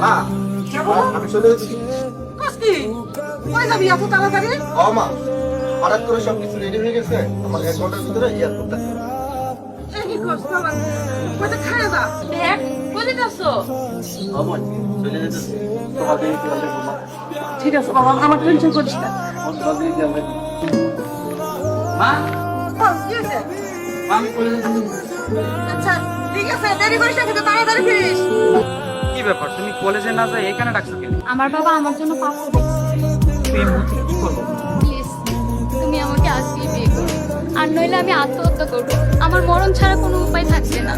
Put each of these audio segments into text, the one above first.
মা আমি চলে যাচ্ছি কষ্টি কই যাবি এত তাড়াতাড়ি? ও মা হঠাৎ করে সব কিছু রেডি হয়ে গেছে আমার এক ঘণ্টার ভিতরে এয়ারপোর্ট এই কষ্ট আমার কইতে খায় যা। দেখ কোথায় যাচ্ছ। আমার চলে যেতেছে। তোমাকে কি হবে মা। ঠিক আছে বাবা আমার টেনশন করিস না। কি মা? কি আমি। আচ্ছা ঠিক আছে দেরি করিস না কিন্তু তাড়াতাড়ি ফিরিস। কি ব্যাপার? তুমি কলেজে না যাই এখানে ডাকছো কেন? আমার বাবা আমার জন্য এই মুহূর্তে কি করব? প্লিজ তুমি আমাকে আজকেই বিয়ে করো। আর নইলে আমি আত্মহত্যা করব। আমার মরণ ছাড়া কোনো উপায় থাকবে না।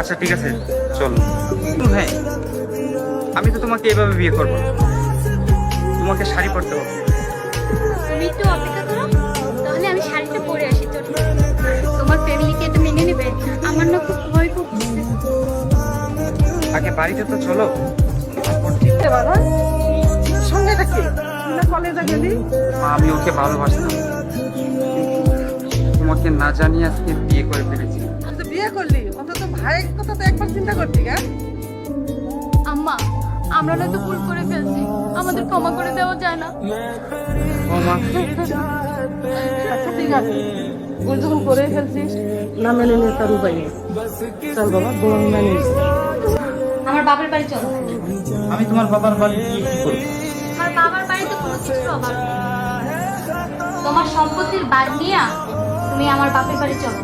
আচ্ছা ঠিক আছে চল। হ্যাঁ আমি তো তোমাকে এভাবে বিয়ে করব না। তোমাকে শাড়ি পরতে হবে। তুমি একটু অপেক্ষা করো তাহলে আমি শাড়িটা পরে আসি তোমার ফ্যামিলিকে এটা মেনে নেবে? আমার না খুব ভয় আগে বাড়িতে তো চলো। এ বাবা? সঙ্গে রাখি না কলেজে গেলি মা আমি ওকে ভালোবাসতাম। তোমাকে না জানিয়ে আজকে বিয়ে করে ফেলেছি। তুই তো বিয়ে করলি। অন্তত ভাইয়ের কথা তো একবার চিন্তা করতি হ্যাঁ? আম্মা আমরা নয়তো ভুল করে ফেলছি। আমাদের ক্ষমা করে দেওয়া যায় না। ও মা আচ্ছা ঠিক আছে। ভুল যখন করে ফেলছিস না মেনে নিয়ে তার উপায় নেই। চল বাবা বোন মেনে। আমার বাবার বাড়ি চলো। আমি তোমার বাবার বাড়ি কি করব? আমার বাবার বাড়িতে কোনো কিছুর অভাব নেই। তোমার সম্পত্তির বাদ নিয়ে তুমি আমার বাপের বাড়ি চলো।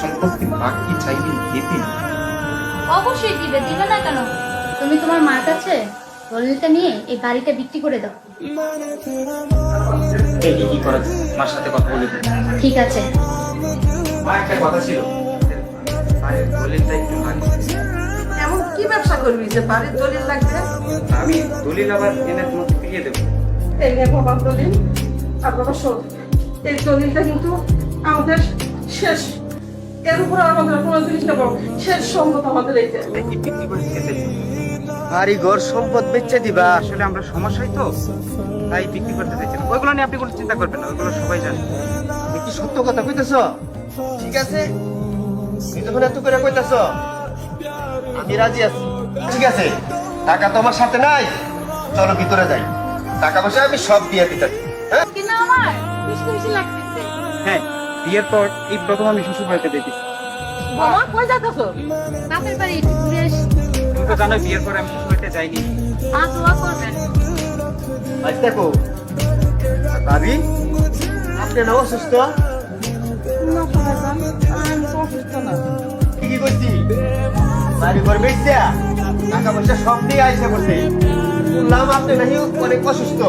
সম্পত্তির বাকি চাইলে দিতে অবশ্যই দিবে দিবে না কেন? তুমি তোমার মার কাছে দলিলটা নিয়ে এই বাড়িটা বিক্রি করে দাও। এই কি করা? মার সাথে কথা বলে ঠিক আছে। মা একটা কথা ছিল। বাড়ির দলিলটা একটু এমন কি ব্যবসা করবি যে বাড়ির দলিল লাগবে? আমি দলিল আবার এনে তোমাকে ফিরিয়ে দেবো। এই নে বাবা দলিল আর বাবা শোন এই দলিলটা কিন্তু আমাদের শেষ। এর উপর আমাদের কোনো জিনিস নেব শেষ সম্পদ আমাদের এইটা? বাড়ি ঘর সম্পদ বেচে দিবা। আসলে আমরা সমস্যাই তো তাই বিক্রি করতে চাইছি ওইগুলো নিয়ে আপনি কোনো চিন্তা করবেন না ওইগুলো সবাই জানে। তুমি কি সত্য কথা কইতেছ? ঠিক আছে। তুমি এত করে কইতেছ আমি রাজি আছি। ঠিক আছে টাকা তো আমার সাথে নাই। চলো ভিতরে যাই। টাকা পয়সা আমি সব দিয়ে দিতেছি হ্যাঁ? কিন্তু আমার? খুশি লাগতেছে। হ্যাঁ বিয়ের পর এই প্রথম আমি শ্বশুর বাড়িতে দেখেছি মামা কই যাচ্ছ বাপের বাড়ি একটু ঘুরে আসি। তুমি তো জানো বিয়ের পর আমি শ্বশুর বাড়িতে যাইনি। মা দোয়া করবেন। আজ দেখো। ভাবি আপনি না অসুস্থ? না সবাই আমি তো অসুস্থ না। বাড়ি ঘর টাকা পয়সা সব দিয়ে আইসা করছে। শুনলাম আপনি নাকি অনেক অসুস্থ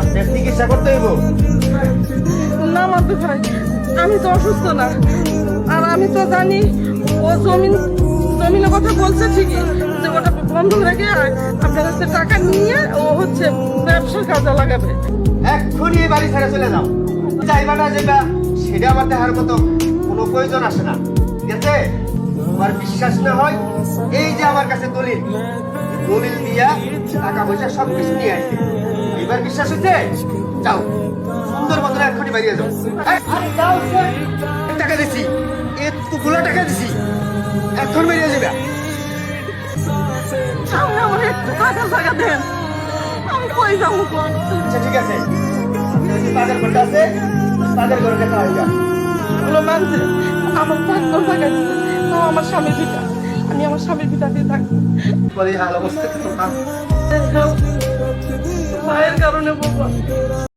আপনার চিকিৎসা করতে হইব। না মাদু ভাই আমি তো অসুস্থ না। আর আমি তো জানি ও জমিন জমিনের কথা বলছে ঠিকই যে ওটা বন্ধ রেখে আপনার কাছে টাকা নিয়ে ও হচ্ছে ব্যবসার কাজে লাগাবে। এক্ষুনি এই বাড়ি ছেড়ে চলে যাও। যাইবা না যাইবা সেটা আমার দেখার মতো কোনো প্রয়োজন আসে না। ঠিক আছে? তোমার বিশ্বাস না হয় এই যে আমার কাছে দলিল দলিল দিয়া টাকা পয়সা সব কিছু নিয়ে আসছে এবার বিশ্বাস হচ্ছে? যাও সুন্দর মতো এক্ষুনি বাইরে যাও। টাকা দিছি এতগুলো টাকা দিছি এখন বেরিয়ে যাবে। সামনে আমার একটু টাকা টাকা দেন। আমি কই যাব? আচ্ছা ঠিক আছে। তাদের ঘরটা আছে তাদের ঘরে দেখা হয়ে যাও ওগুলো মানছে আমার টাকা দিচ্ছে তাও আমার স্বামীর পিতা আমি আমার স্বামীর দিয়ে থাকব। মায়ের কারণে বাবা